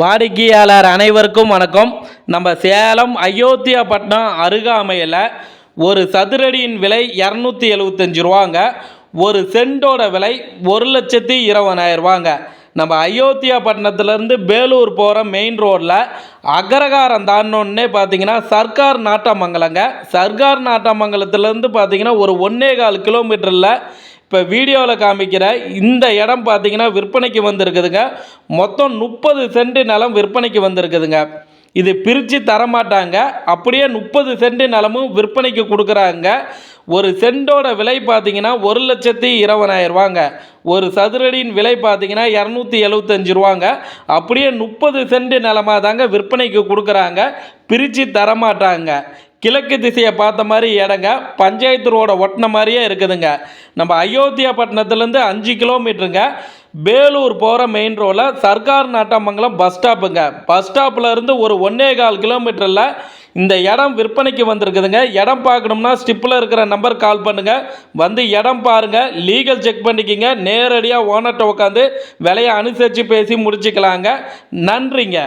வாடிக்கையாளர் அனைவருக்கும் வணக்கம். நம்ம சேலம் அயோத்தியாப்பட்டினம் அருகாமையில் ஒரு சதுரடியின் விலை இரநூத்தி எழுபத்தஞ்சு ரூபாங்க. ஒரு சென்டோட விலை ஒரு லட்சத்தி இருபதாயிரம் ரூபாங்க. நம்ம அயோத்தியாப்பட்டினத்துலேருந்து பேலூர் போகிற மெயின் ரோட்டில் அகரகாரம் தாண்டோன்னே பார்த்தீங்கன்னா சர்க்கார் நாட்டாமங்கலங்க. சர்க்கார் நாட்டாமங்கலத்துலேருந்து பார்த்தீங்கன்னா ஒரு ஒன்னே கால் கிலோமீட்டரில் இப்போ வீடியோவில் காமிக்கிற இந்த இடம் பார்த்தீங்கன்னா விற்பனைக்கு வந்திருக்குதுங்க. மொத்தம் முப்பது சென்ட் நிலம் விற்பனைக்கு வந்திருக்குதுங்க. இது பிரித்து தரமாட்டாங்க. அப்படியே முப்பது சென்ட் நிலமும் விற்பனைக்கு கொடுக்குறாங்க. ஒரு சென்டோட விலை பார்த்தீங்கன்னா ஒரு லட்சத்தி இருபதாயிரரூவாங்க ஒரு சதுரடியின் விலை பார்த்தீங்கன்னா இரநூத்தி எழுபத்தஞ்சு ரூபாங்க. அப்படியே முப்பது சென்ட் நிலமாக தாங்க விற்பனைக்கு கொடுக்குறாங்க. பிரித்து தரமாட்டாங்க. கிழக்கு திசையை பார்த்த மாதிரி இடங்க பஞ்சாயத்து ரோட ஒட்டின மாதிரியே இருக்குதுங்க. நம்ம அயோத்தியாப்பட்டினத்துலேருந்து அஞ்சு கிலோமீட்டருங்க. பேலூர் போகிற மெயின் ரோடில் சர்க்கார் நாட்டாமங்கலம் பஸ் ஸ்டாப்புங்க பஸ் ஸ்டாப்பில் ஒரு ஒன்றே கால் கிலோமீட்டரில் இந்த இடம் விற்பனைக்கு வந்திருக்குதுங்க. இடம் பார்க்கணும்னா ஸ்டிப்பில் இருக்கிற நம்பர் கால் பண்ணுங்கள் வந்து இடம் பாருங்கள் லீகல் செக் பண்ணிக்கிங்க. நேரடியாக ஓனர்கிட்ட உட்காந்து விலையை அனுசரித்து பேசி முடிச்சுக்கலாங்க. நன்றிங்க.